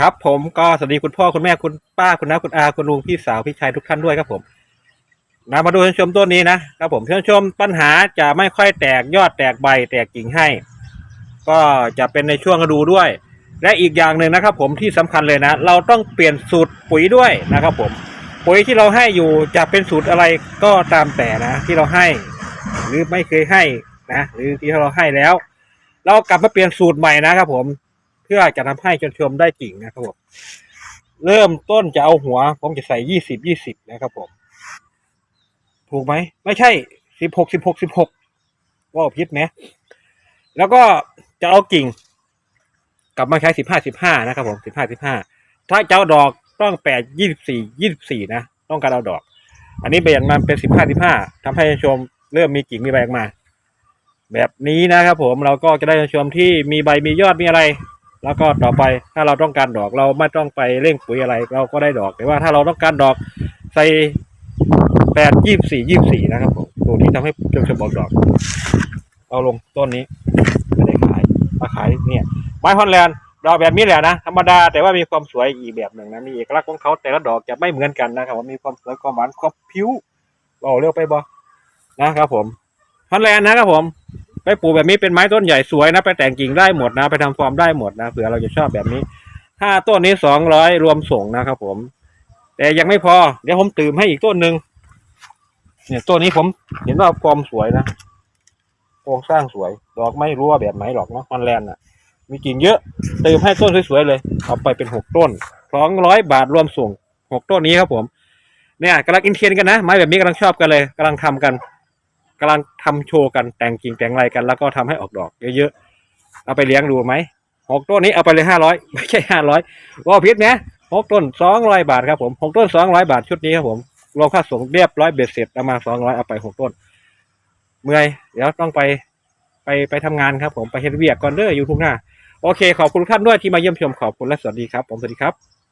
ครับผมก็สวัสดีคุณพ่อคุณแม่คุณป้าคุณน้าคุณอาคุณลุงพี่สาวพี่ชายทุกท่านด้วยครับผมนะมาดูชมต้นนี้นะครับผมชมปัญหาจะไม่ค่อยแตกยอดแตกใบแตกกิ่งให้ ก็จะเป็นในช่วงฤดูด้วย และอีกอย่างหนึ่งนะครับ ผมที่สำคัญเลยนะ เราต้องเปลี่ยนสูตรปุ๋ยด้วยนะครับ ผมปุ๋ยที่เราให้อยู่จะเป็นสูตรอะไรก็ตามแต่นะ ที่เราให้ หรือไม่เคยให้นะ หรือที่เราให้แล้ว เรากลับมาเปลี่ยนสูตรใหม่นะครับ ผม เพื่อจะทำให้ชนชมได้จริงนะครับผมเริ่มต้นจะเอาหัว ผมจะใส่ยี่สิบยี่สิบนะครับผม ถูกไหม ไม่ใช่สิบหกสิบหกสิบหกว่าพิษนะแล้วก็จะเอากิ่ง กลับมาใช้สิบห้าสิบห้านะครับผมสิบห้าสิบห้าถ้าจะเอาดอกต้องแปดยี่สิบสี่ยี่สิบสี่นะ ต้องการเอาดอก อันนี้เปลี่ยนมาเป็นสิบห้าสิบห้าทำให้ชมเริ่มมีกิ่งมีใบออกมา แบบนี้นะครับผมเราก็จะได้ชมที่มีใบมียอดมีอะไร แล้วก็ต่อไปถ้าเราต้องการดอกเราไม่ต้องไปเร่งปุ๋ยอะไรเราก็ได้ดอก แต่ว่าถ้าเราต้องการดอกใส่แปดยี่สี่ยี่สี่นะครับผมตัวที่ทำให้ชมชมบอกดอก เอาลงต้นนี้ไม่ได้ขายมาขายเนี่ยไม้ฮอนแลนด์ดอกแบบนี้แหละนะธรรมดาแต่ว่ามีความสวยอีกแบบหนึ่งนะมีเอกลักษณ์ของเขาแต่ละดอกจะไม่เหมือนกันนะครับว่ามีความสวยความหวานความผิวบอกเร็วไปบอนะครับผมฮอนแลนด์นะครับผม ไปปลูกแบบนี้เป็นไม้ต้นใหญ่สวยนะ ไปแต่งกิ่งได้หมดนะ ไปทำฟอร์มได้หมดนะเผื่อเราจะชอบแบบนี้ถ้าต้นนี้สองร้อยรวมส่งนะครับผม แต่ยังไม่พอ เดี๋ยวผมตื่มให้อีกต้นหนึ่งเนี่ยต้นนี้ผมเห็นว่าฟอร์มสวยนะโครงสร้างสวย ดอกไม่รู้ว่าแบบไหนหรอกเนาะฮอนแลนด์อะ มีกิ่งเยอะเติมให้ต้นสวยๆเลย เอาไปเป็นหกต้นสองร้อยบาทรวมส่งหกต้นนี้ครับผม เนี่ยกำลังอินเทรนกันนะ ไม้แบบนี้กำลังชอบกันเลยกำลังทำกัน กำลังทำโชว์กันแต่งกิ่งแต่งอะไรกัน แล้วก็ทำให้ออกดอกเยอะๆเอาไปเลี้ยงดูไหมหกต้นนี้เอาไปเลยห้าร้อยไม่ใช่ห้าร้อยว่าพิษนะหกต้นสองร้อยบาทครับผมหกต้นสองร้อยบาทชุดนี้ครับผมรวมค่าส่งเรียบร้อยเบ็ดเสร็จเอามาสองร้อยเอาไปหกต้น เมื่อยเดี๋ยวต้องไปไปไปทำงานครับผมไปเฮ็ดเวียกก่อนเด้ออยู่ทุ่งหน้า โอเค ขอบคุณท่านด้วยที่มาเยี่ยมชมขอบคุณและสวัสดีครับ ผมสวัสดีครับ